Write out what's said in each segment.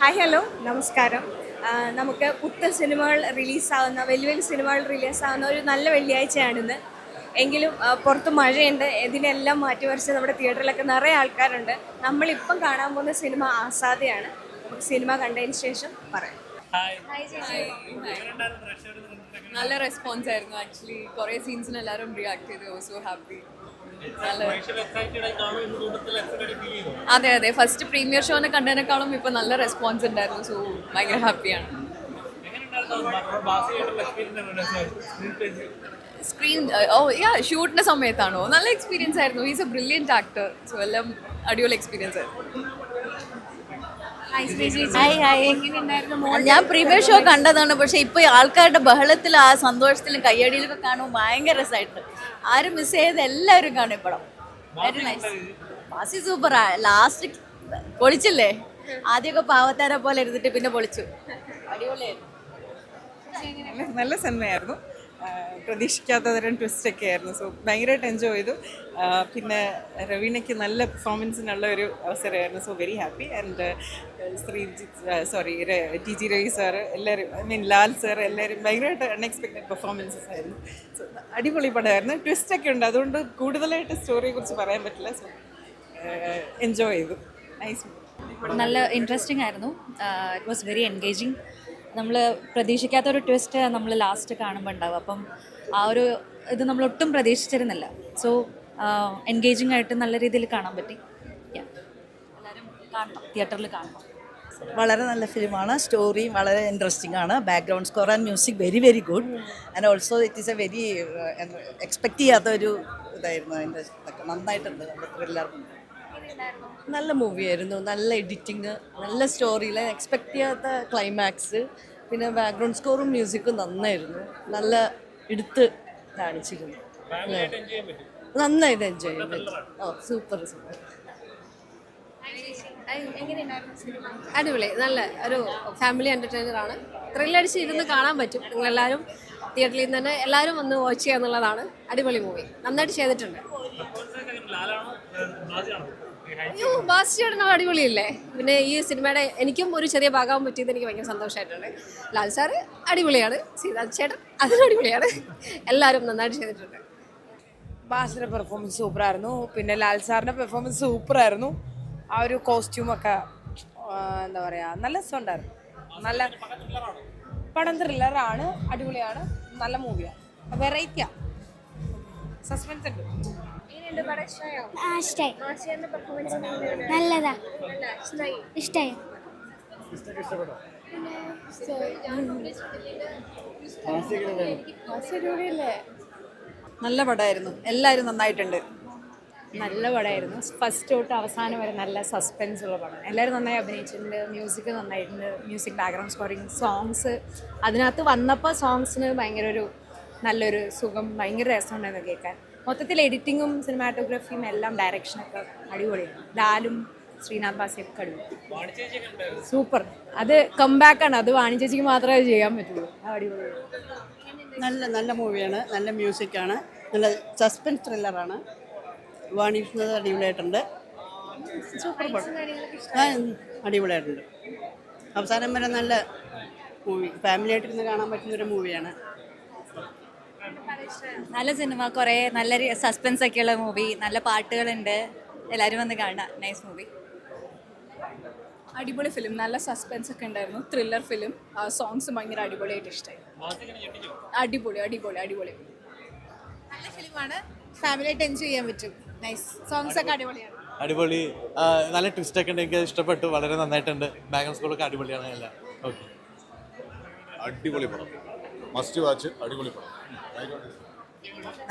Hi hello. നമസ്കാരം. നമുക്ക് പുത്തൻ സിനിമകൾ റിലീസാവുന്ന വലിയ വലിയ സിനിമകൾ റിലീസാവുന്ന ഒരു നല്ല വെള്ളിയാഴ്ചയാണിന്ന്. എങ്കിലും പുറത്ത് മഴയുണ്ട്. ഇതിനെല്ലാം മാറ്റിമറിച്ച് നമ്മുടെ തിയേറ്ററിലൊക്കെ നിറയെ ആൾക്കാരുണ്ട്. നമ്മളിപ്പം കാണാൻ പോകുന്ന സിനിമ ആസാദയാണ്. നമുക്ക് സിനിമ കണ്ടതിന് ശേഷം പറയാം. നല്ല റെസ്പോൺസ് ആയിരുന്നു. ആക്ച്വലി കുറേ സീൻസിന് എല്ലാവരും റിയാക്ട് ചെയ്തു. സോ ഹാപ്പി അതെ അതെ. ഫസ്റ്റ് പ്രീമിയർ ഷോനെ കണ്ടതിനേക്കാളും ഇപ്പൊ നല്ല റെസ്പോൺസ് ഉണ്ടായിരുന്നു. സോ ഭയങ്കര ഹാപ്പിയാണ് സ്ക്രീൻ ഓ യാ ഷൂട്ടിന്റെ സമയത്താണോ? നല്ല എക്സ്പീരിയൻസ് ആയിരുന്നു. Is a brilliant actor so എല്ലാം അടിപൊളി എക്സ്പീരിയൻസ് ആയിരുന്നു. ഞാൻ പ്രീമിയർ ഷോ കണ്ടതാണ് പക്ഷെ ഇപ്പൊ ആൾക്കാരുടെ ബഹളത്തിൽ ആ സന്തോഷത്തിലും കയ്യടിയിലൊക്കെ കാണുമ്പോൾ ഭയങ്കര രസമായിട്ട് ആരും മിസ് ചെയ്ത് എല്ലാവരും കാണും ഇപ്പടം പടം. വെരി നൈസ് ബാസി സൂപ്പറാ ലാസ്റ്റ് പൊളിച്ചില്ലേ? ആദ്യമൊക്കെ പാവത്താര പോലെ ഇരുന്നിട്ട് പിന്നെ പൊളിച്ചു. അടിപൊളിയായിരുന്നു. നല്ല സിനിമയായിരുന്നു. പ്രതീക്ഷിക്കാത്തതരം പ്രതീക്ഷിക്കാത്ത തരം ട്വിസ്റ്റ് ഒക്കെ ആയിരുന്നു. സോ ഭയങ്കരമായിട്ട് എൻജോയ് ചെയ്തു. പിന്നെ രവീണയ്ക്ക് നല്ല പെർഫോമൻസിനുള്ള ഒരു അവസരമായിരുന്നു. So very happy and Sreejith sorry T G Ravi sir എല്ലാവരും ഐ മീൻ ലാൽ സാർ എല്ലാവരും ഭയങ്കരമായിട്ട് അൺഎക്സ്പെക്റ്റഡ് പെർഫോമൻസസ് ആയിരുന്നു. സോ അടിപൊളി പടമായിരുന്നു. ട്വിസ്റ്റ് ഒക്കെ ഉണ്ട്. അതുകൊണ്ട് കൂടുതലായിട്ട് സ്റ്റോറിയെ കുറിച്ച് പറയാൻ പറ്റില്ല. സോ എൻജോയ് ചെയ്തു. നൈസ് നല്ല ഇൻട്രസ്റ്റിംഗ് ആയിരുന്നു. ഇറ്റ് വാസ് വെരി എൻഗേജിങ് നമ്മൾ പ്രതീക്ഷിക്കാത്ത ഒരു ട്വിസ്റ്റ് നമ്മൾ ലാസ്റ്റ് കാണുമ്പോൾ ഉണ്ടാവും. അപ്പം ആ ഒരു ഇത് നമ്മൾ ഒട്ടും പ്രതീക്ഷിച്ചിരുന്നില്ല. സോ എൻഗേജിങ് ആയിട്ട് നല്ല രീതിയിൽ കാണാൻ പറ്റി. എല്ലാവരും കാണണം. തിയേറ്ററിൽ കാണണം. വളരെ നല്ല ഫിലിമാണ്. സ്റ്റോറിയും വളരെ ഇൻട്രസ്റ്റിംഗ് ആണ്. Background score and music very very good and also it is a very expect ചെയ്യാത്ത ഒരു ഇതായിരുന്നു അതിന്റെ നന്നായിട്ടുണ്ട്. നമ്മുടെ ത്രില്ലർ നല്ല മൂവിയായിരുന്നു. നല്ല എഡിറ്റിങ് നല്ല സ്റ്റോറിയിൽ എക്സ്പെക്ട് ചെയ്യാത്ത ക്ലൈമാക്സ് പിന്നെ ബാക്ക്ഗ്രൗണ്ട് സ്കോറും മ്യൂസിക്കും നന്നായിരുന്നു. നല്ല എടുത്ത് കാണിച്ചിരുന്നു. നന്നായിട്ട് എൻജോയ് ചെയ്യാൻ പറ്റും. ഓ സൂപ്പർ സൂപ്പർ അടിപൊളി. നല്ല ഒരു ഫാമിലി എന്റർടൈനർ ആണ്. ത്രില്ലടിച്ച് ഇരുന്ന് കാണാൻ പറ്റും. നിങ്ങളെല്ലാവരും തിയേറ്ററിൽ നിന്ന് തന്നെ എല്ലാവരും വന്ന് വാച്ച് ചെയ്യുക എന്നുള്ളതാണ് അടിപൊളി മൂവി നന്നായിട്ട് ചെയ്തിട്ടുണ്ട്. അയ്യോ ബാസ്റ്റിയുടെ അടിപൊളിയല്ലേ? പിന്നെ ഈ സിനിമയുടെ എനിക്കും ഒരു ചെറിയ ഭാഗമാകാൻ പറ്റിയത് എനിക്ക് ഭയങ്കര സന്തോഷമായിട്ടുണ്ട്. ലാൽ സാറ് അടിപൊളിയാണ്. സീതാ ചേട്ടൻ അതിനും അടിപൊളിയാണ്. എല്ലാവരും നന്നായിട്ട് ചെയ്തിട്ടുണ്ട്. ബാസിന്റെ പെർഫോമൻസ് സൂപ്പറായിരുന്നു പിന്നെ ലാൽ സാറിന്റെ പെർഫോമൻസ് സൂപ്പറായിരുന്നു ആ ഒരു കോസ്റ്റ്യൂമൊക്കെ എന്താ പറയുക നല്ല രസമുണ്ടായിരുന്നു. നല്ല പടം ത്രില്ലറാണ് അടിപൊളിയാണ് നല്ല മൂവിയാണ് വെറൈറ്റിയാ. സസ്പെൻസ് ഉണ്ട് നല്ലതാ. ഇഷ്ടായി? നല്ല പടമായിരുന്നു. എല്ലാരും നന്നായിട്ടുണ്ട്. നല്ല പടമായിരുന്നു. ഫസ്റ്റ് തൊട്ട് അവസാനം വരെ നല്ല സസ്പെൻസ് ഉള്ള പടം. എല്ലാവരും നന്നായി അഭിനയിച്ചിട്ടുണ്ട്. മ്യൂസിക് നന്നായിട്ടുണ്ട്. മ്യൂസിക് ബാക്ക്ഗ്രൗണ്ട് സ്കോറിങ് സോങ്സ് അതിനകത്ത് വന്നപ്പോൾ സോങ്സിന് ഭയങ്കര ഒരു നല്ലൊരു സുഖം ഭയങ്കര രസമുണ്ടായിരുന്നു കേൾക്കാൻ. മൊത്തത്തിൽ എഡിറ്റിങ്ങും സിനിമാറ്റോഗ്രഫിയും എല്ലാം ഡയറക്ഷനൊക്കെ അടിപൊളിയാണ്. ലാലും ശ്രീനാഥ് ബാസിയൊക്കെ അടിപൊളി. സൂപ്പർ അത് കംബാക്കാണ് അത് വാണിജ്യജിക്ക് മാത്രമേ ചെയ്യാൻ പറ്റുള്ളൂ. അടിപൊളി നല്ല നല്ല മൂവിയാണ് നല്ല മ്യൂസിക്കാണ് നല്ല സസ്പെൻസ് ത്രില്ലറാണ് വാണിക്കുന്നത് അടിപൊളിയായിട്ടുണ്ട്. സൂപ്പർ പടം അടിപൊളിയായിട്ടുണ്ട്. അവസാനം വരെ നല്ല മൂവി ഫാമിലി ആയിട്ടിരുന്ന് കാണാൻ പറ്റുന്ന ഒരു മൂവിയാണ്. നല്ല സിനിമ കുറേ നല്ല സസ്പെൻസ് ഒക്കെയുള്ള മൂവി നല്ല പാട്ടുകളുണ്ട്. എല്ലാവരും വന്ന് കാണാം നൈസ് മൂവി അടിപൊളി ഫിലിം നല്ല സസ്പെൻസ് ഒക്കെ ഉണ്ടായിരുന്നു. ത്രില്ലർ ഫിലിം സോങ്സ് ഭയങ്കര അടിപൊളിയായിട്ട് ഇഷ്ടമായി അടിപൊളി അടിപൊളി അടിപൊളി. നല്ല ഫിലിമാണ് ഫാമിലിയായിട്ട് എൻജോയ് ചെയ്യാൻ പറ്റും. സോങ്സ് ഒക്കെ അടിപൊളിയാണ്. അടിപൊളി. നല്ല ട്വിസ്റ്റ് ഒക്കെ ഉണ്ട് എനിക്ക് ഇഷ്ടപ്പെട്ടു. വളരെ നന്നായിട്ടുണ്ട്. ബാക്ക്ഗ്രൗണ്ട് സ്കൂളൊക്കെ അടിപൊളിയാണ് എല്ലാം ഓക്കെ അടിപൊളി പടം. മസ്റ്റ് വാച്ച് അടിപൊളി പടം.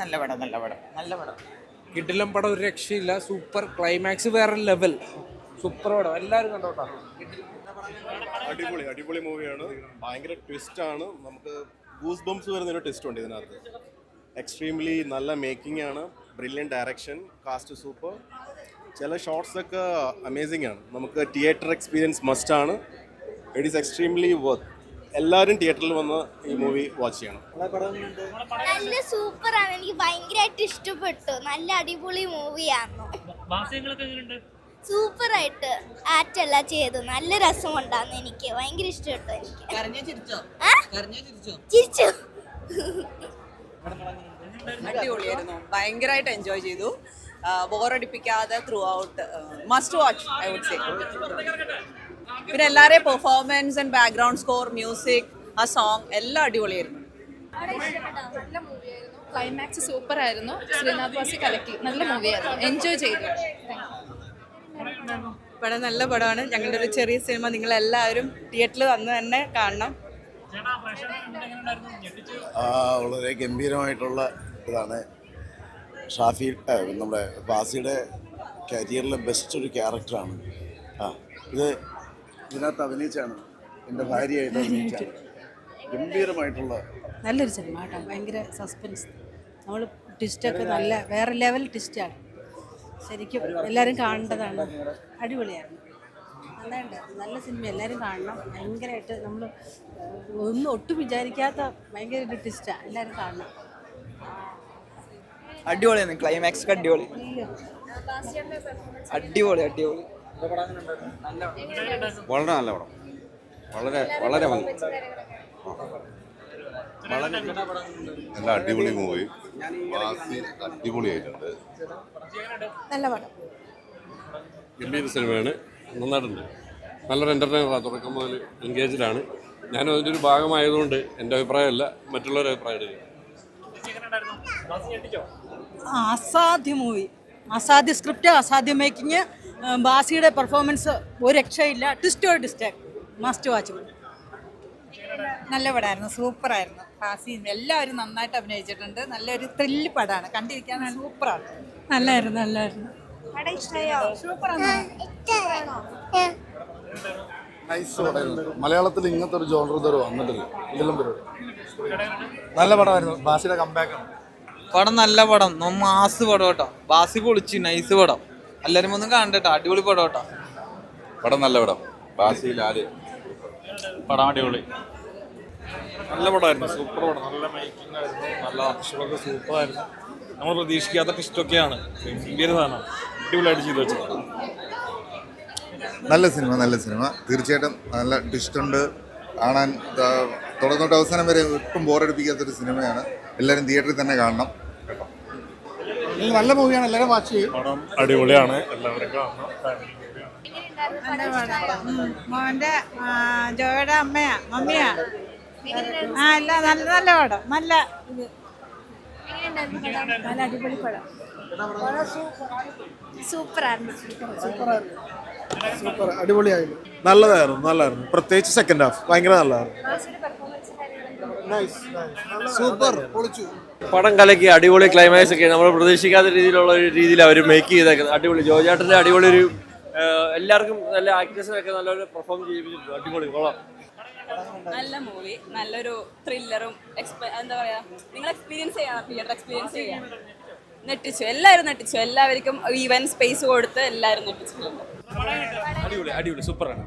നല്ല പടം നല്ല പടം നല്ല പടം. കിടിലം പടം ഒരു രക്ഷയില്ല. സൂപ്പർ ക്ലൈമാക്സ് വേറെ ലെവൽ സൂപ്പർ പടം. എല്ലാവരും കണ്ടോട്ടാ അടിപൊളി അടിപൊളി മൂവിയാണ് ഭയങ്കര ട്വിസ്റ്റ് ആണ്. നമുക്ക് ഗൂസ് ബംസ് വരുന്ന ഒരു ട്വിസ്റ്റ് ഉണ്ട് ഇതിനകത്ത്. എക്സ്ട്രീംലി നല്ല മേക്കിംഗ് ആണ്. Brilliant direction cast super. ചില ഷോർട്സ് ഒക്കെ അമേസിംഗ് ആണ്. നമുക്ക് തിയേറ്റർ എക്സ്പീരിയൻസ് മസ്റ്റ് ആണ്. ഇറ്റ് ഈസ് എക്സ്ട്രീംലി വർത്ത് എല്ലാവരും തിയേറ്ററിൽ വന്ന് ഈ മൂവി വാച്ച് ചെയ്യണം. നല്ല സൂപ്പറാണ് എനിക്ക് ഭയങ്കരമായിട്ട് ഇഷ്ടപ്പെട്ടു. നല്ല അടിപൊളി മൂവിയായിരുന്നു സൂപ്പറായിട്ട് ആക്ട് എല്ലാം ചെയ്തു. നല്ല രസമുണ്ടായിരുന്നു എനിക്ക്. ഭയങ്കര ഇഷ്ടപ്പെട്ടു എനിക്ക്. ചിരിച്ചു? ചിരിച്ചോ? അടിപൊളിയായിരുന്നു. ഭയങ്കരമായിട്ട് എൻജോയ് ചെയ്തു. ബോറടിപ്പിക്കാതെ throughout must watch I would say പിന്നെ എല്ലാവരെയും performance and background score music ആ സോങ് എല്ലാം അടിപൊളിയായിരുന്നു. ക്ലൈമാക്സ് സൂപ്പർ ആയിരുന്നു ശ്രീനാഥ് വാസി കലക്കി. നല്ല മൂവിയായിരുന്നു എൻജോയ് ചെയ്തു. പടം നല്ല പടമാണ്. ഞങ്ങളുടെ ഒരു ചെറിയ സിനിമ നിങ്ങളെല്ലാവരും തിയേറ്ററിൽ വന്ന് തന്നെ കാണണം. വളരെ ഗംഭീരമായിട്ടുള്ള ഇതാണ് ഷാഫി നമ്മുടെ ബാസിയുടെ കരിയറിലെ ബെസ്റ്റ് ഒരു ക്യാരക്ടറാണ് ആ ഇത് ഇതിനകത്ത് അഭിനയിച്ചാണ്. എന്റെ ഭാര്യയായിട്ട് അഭിനയിച്ചാണ്. ഗംഭീരമായിട്ടുള്ള നല്ലൊരു സിനിമ കേട്ടോ. ഭയങ്കര സസ്പെൻസ് നമ്മൾ ട്വിസ്റ്റൊക്കെ നല്ല വേറെ ലെവൽ ട്വിസ്റ്റാണ് ശരിക്കും എല്ലാവരും കാണേണ്ടതാണ്. അടിപൊളിയായിരുന്നു. നന്നായിട്ട് നല്ല സിനിമ എല്ലാവരും കാണണം. ഭയങ്കരമായിട്ട് നമ്മൾ ഒന്നും ഒട്ടും വിചാരിക്കാത്ത ഭയങ്കര ഒരു ട്വിസ്റ്റാണ് എല്ലാവരും കാണണം. അടിപൊളിയായിരുന്നു ക്ലൈമാക്സ് ഒക്കെ അടിപൊളി. അടിപൊളി അടിപൊളി. വളരെ നല്ല പടം. വളരെ വളരെ ഭംഗി. നല്ല അടിപൊളി മൂവി ബാസി അടിപൊളിയായിട്ടുണ്ട്. നല്ല പടം. ഗംഭീര സിനിമയാണ്. നന്നായിട്ടുണ്ട്. നല്ലൊരു എന്റർടൈനറാണ് തുടക്കം മുതൽ എൻഗേജിലാണ് ഞാനും അതിന്റെ ഒരു ഭാഗമായതുകൊണ്ട് എന്റെ അഭിപ്രായമല്ല മറ്റുള്ളവരുടെ അഭിപ്രായം എടുക്കുക അസാധ്യ മൂവി. അസാധ്യ സ്ക്രിപ്റ്റ് അസാധ്യ മേക്കിങ്. ബാസിയുടെ പെർഫോമൻസ് ഒരു രക്ഷയില്ല. ട്വിസ്റ്റ് ഒരു ട്വിസ്റ്റ് മസ്റ്റ് വാച്ച് നല്ല പടമായിരുന്നു സൂപ്പറായിരുന്നു. ബാസി എല്ലാവരും നന്നായിട്ട് അഭിനയിച്ചിട്ടുണ്ട്. നല്ലൊരു ത്രില്ല് പടമാണ് കണ്ടിരിക്കാൻ സൂപ്പറാണ്. നല്ലായിരുന്നു നല്ലായിരുന്നു. മലയാളത്തിൽ ഇങ്ങനത്തെ ഒരു ജോണർ ഇതുവരെ വന്നിട്ടില്ല. നല്ല പടമായിരുന്നു. ബാസിയുടെ കമ്പാക്ക് പടം നല്ല പടം. മാസ് പടം കേട്ടോ. ബാസി പൊളിച്ച് നൈസ് പടം. എല്ലാരും ഒന്നും കാണണ്ട അടിപൊളി പടം കേട്ടോ. പടം നല്ല പടം. ബാസി ലാൽ. പടം അടിപൊളി. നല്ല പടമായിരുന്നു. സൂപ്പർ പടം. നല്ല മേക്കിംഗ് ആയിരുന്നു. നല്ല ആർട്ടിസ്റ്റുകളൊക്കെ സൂപ്പറായിരുന്നു. നമ്മൾ പ്രതീക്ഷിക്കാത്ത ട്വിസ്റ്റൊക്കെയാണ് ഗംഭീര സാധനം. അടിപൊളിയായിട്ട് ചെയ്തു വെച്ചത് നല്ല സിനിമ നല്ല സിനിമ. തീർച്ചയായിട്ടും നല്ല ട്വിസ്റ്റ് ഉണ്ട്. കാണാൻ തുടക്കം തൊട്ട് അവസാനം വരെ ഒട്ടും ബോറടിപ്പിക്കാത്തൊരു സിനിമയാണ്. എല്ലാവരും തിയേറ്ററിൽ തന്നെ കാണണം. കേട്ടോ നല്ല മൂവിയാണ് എല്ലാവരും വാച്ച് ചെയ്യും. പടം അടിപൊളിയാണ് എല്ലാവരും കാണണം മോന്റെ ജോയുടെ അമ്മയാ മമ്മിയാ. ആ അല്ല നല്ല നല്ല പടം നല്ല നല്ല അടിപൊളി പടം. സൂപ്പറായിരുന്നു. സൂപ്പർ അടിപൊളിയായിരുന്നു. നല്ലതായിരുന്നു നല്ലതായിരുന്നു. പ്രത്യേകിച്ച് സെക്കൻഡ് ഹാഫ് ഭയങ്കര നല്ലതായിരുന്നു. സൂപ്പർ. പൊളിച്ചു. പടം കലക്കി അടിപൊളി ക്ലൈമാക്സ് ഒക്കെ നമ്മൾ പ്രതീക്ഷിക്കാത്ത രീതിയിലുള്ള ഒരു രീതിയിൽ അവർ മേക്ക് ചെയ്തേക്കുന്നത്. അടിപൊളി. ജോജാട്ടന്റെ അടിപൊളി ഒരു എല്ലാവർക്കും നല്ല ആക്ടേഴ്സിനൊക്കെ നല്ലൊരു പെർഫോം ചെയ്യിപ്പിച്ചിട്ടുണ്ട്. അടിപൊളി. കൊള്ളാം. നല്ല മൂവി നല്ലൊരു ത്രില്ലറും എന്താ പറയാ നിങ്ങൾ എക്സ്പീരിയൻസ് ചെയ്യണം തിയേറ്റർ എക്സ്പീരിയൻസ് ചെയ്യാം. നെട്ടിച്ചു എല്ലാവരും നെട്ടിച്ചു എല്ലാവർക്കും ഈവൻ സ്പേസ് കൊടുത്ത് എല്ലാവരും നെട്ടിച്ചിട്ടുണ്ട് അടിപൊളി. അടിപൊളി. സൂപ്പറാണ്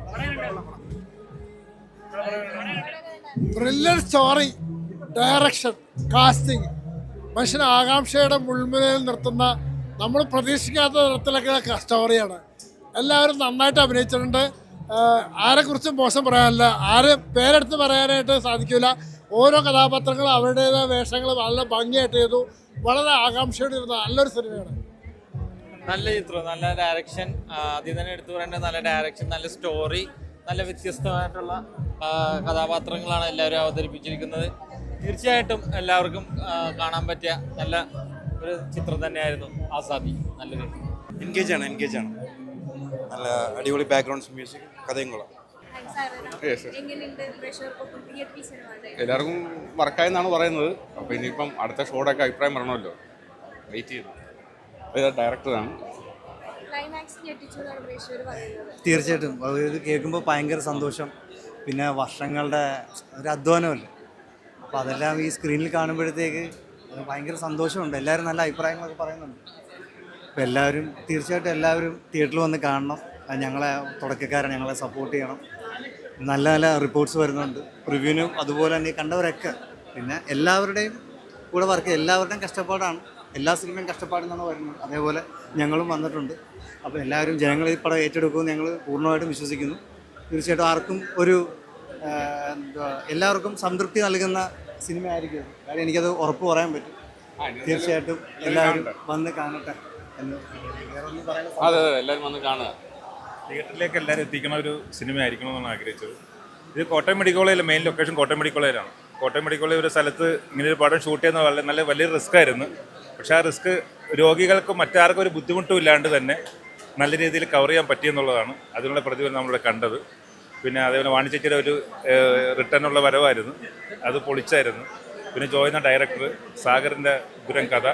ത്രില്ലർ സ്റ്റോറി ഡയറക്ഷൻ കാസ്റ്റിംഗ് മനുഷ്യൻ ആകാംക്ഷയുടെ മുൾമുനയിൽ നിർത്തുന്ന നമ്മൾ പ്രതീക്ഷിക്കാത്ത തരത്തിലൊക്കെ സ്റ്റോറിയാണ് എല്ലാവരും നന്നായിട്ട് അഭിനയിച്ചിട്ടുണ്ട്. ആരെക്കുറിച്ചും മോശം പറയാനില്ല. ആരെ പേരെടുത്ത് പറയാനായിട്ട് സാധിക്കില്ല ഓരോ കഥാപാത്രങ്ങളും അവരുടേതായ വേഷങ്ങൾ വളരെ ഭംഗിയായിട്ട് ചെയ്തു. വളരെ ആകാംക്ഷയോടെ ഇരുന്ന നല്ലൊരു സിനിമയാണ്. നല്ല ചിത്രം നല്ല ഡയറക്ഷൻ ആദ്യം തന്നെ എടുത്തു പറയേണ്ടത് നല്ല ഡയറക്ഷൻ നല്ല സ്റ്റോറി നല്ല വ്യത്യസ്തമായിട്ടുള്ള കഥാപാത്രങ്ങളാണ് എല്ലാവരും അവതരിപ്പിച്ചിരിക്കുന്നത്. തീർച്ചയായിട്ടും എല്ലാവർക്കും കാണാൻ പറ്റിയ നല്ല ഒരു ചിത്രം തന്നെയായിരുന്നു ആസാദി. നല്ലൊരു എൻഗേജ് ആണ് എൻഗേജ് ആണ്. നല്ല അടിപൊളി ബാക്ക്ഗ്രൗണ്ട്സ് മ്യൂസിക് കഥയും കൊള്ളാം. എല്ലാവർക്കും വർക്കായെന്നാണ് പറയുന്നത്. അപ്പോൾ ഇനിയിപ്പം അടുത്ത ഷോടൊക്കെ അഭിപ്രായം പറയണമല്ലോ. വെയിറ്റ് ചെയ്തു ഇത് ഡയറക്ടറാണ് തീർച്ചയായിട്ടും. അത് കേൾക്കുമ്പോൾ ഭയങ്കര സന്തോഷം. പിന്നെ വർഷങ്ങളുടെ ഒരു അധ്വാനമല്ലേ? അപ്പോൾ അതെല്ലാം ഈ സ്ക്രീനിൽ കാണുമ്പോഴത്തേക്ക് ഭയങ്കര സന്തോഷമുണ്ട്. എല്ലാവരും നല്ല അഭിപ്രായങ്ങളൊക്കെ പറയുന്നുണ്ട്. അപ്പോൾ എല്ലാവരും തീർച്ചയായിട്ടും എല്ലാവരും തിയേറ്ററിൽ വന്ന് കാണണം. ഞങ്ങളെ തുടക്കക്കാരെ ഞങ്ങളെ സപ്പോർട്ട് ചെയ്യണം. നല്ല നല്ല റിപ്പോർട്ട്സ് വരുന്നുണ്ട്. റിവ്യൂവിനും അതുപോലെ തന്നെ കണ്ടവരൊക്കെ. പിന്നെ എല്ലാവരുടെയും കൂടെ വർക്ക് എല്ലാവരുടെയും കഷ്ടപ്പാടാണ്. എല്ലാ സിനിമയും കഷ്ടപ്പാടെന്നാണ് വരുന്നത് അതേപോലെ ഞങ്ങളും വന്നിട്ടുണ്ട്. അപ്പോൾ എല്ലാവരും ജനങ്ങൾ ഈ പടം ഏറ്റെടുക്കുമെന്ന് ഞങ്ങൾ പൂർണമായിട്ടും വിശ്വസിക്കുന്നു. തീർച്ചയായിട്ടും ആർക്കും ഒരു ആ, എല്ലാവർക്കും സംതൃപ്തി നൽകുന്ന സിനിമ ആയിരിക്കും അത്. കാര്യം എനിക്കത് ഉറപ്പ് പറയാൻ പറ്റും. തീർച്ചയായിട്ടും എല്ലാവരും വന്ന് കാണട്ടെ എന്ന്. വേറെ ഒന്നും പറയാൻ അതെ അതെ എല്ലാവരും വന്ന് കാണുക. തിയേറ്ററിലേക്ക് എല്ലാവരും എത്തിക്കുന്ന ഒരു സിനിമ ആയിരിക്കണം എന്നാണ് ആഗ്രഹിച്ചത്. ഇത് കോട്ടയം മെഡിക്കൽ കോളേജിലെ മെയിൻ ലൊക്കേഷൻ കോട്ടയം മെഡിക്കൽ കോളേജിലാണ് കോട്ടയം മെഡിക്കൽ കോളേജ് ഒരു സ്ഥലത്ത് ഇങ്ങനെ ഒരു പടം ഷൂട്ട് ചെയ്യുന്ന വളരെ നല്ല വലിയ റിസ്ക് ആയിരുന്നു. പക്ഷേ ആ റിസ്ക് രോഗികൾക്കും മറ്റാർക്കും ഒരു ബുദ്ധിമുട്ടും ഇല്ലാണ്ട് തന്നെ നല്ല രീതിയിൽ കവർ ചെയ്യാൻ പറ്റിയെന്നുള്ളതാണ് അതിനുള്ള പ്രതിഫലം നമ്മളിവിടെ കണ്ടത്. പിന്നെ അതേപോലെ വാണിജ്യച്ചിയുടെ ഒരു റിട്ടേൺ ഉള്ള വരവായിരുന്നു. അത് പൊളിച്ചായിരുന്നു. പിന്നെ ജോയ് ഡയറക്ടർ സാഗറിന്റെ ദുരം കഥ.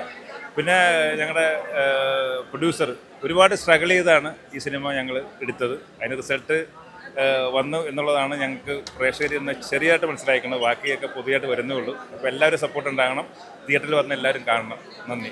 പിന്നെ ഞങ്ങളുടെ പ്രൊഡ്യൂസർ ഒരുപാട് സ്ട്രഗിൾ ചെയ്താണ് ഈ സിനിമ ഞങ്ങൾ എടുത്തത്. അതിന് റിസൾട്ട് വന്നു എന്നുള്ളതാണ് ഞങ്ങൾക്ക് പ്രേക്ഷകർ എന്ന് ചെറിയായിട്ട് മനസ്സിലാക്കുന്നത് ബാക്കിയൊക്കെ പുതിയതായിട്ട് വരുന്നേ ഉള്ളൂ. അപ്പോൾ എല്ലാവരും സപ്പോർട്ട് ഉണ്ടാകണം. തിയേറ്ററിൽ വന്ന് എല്ലാവരും കാണണം. നന്ദി.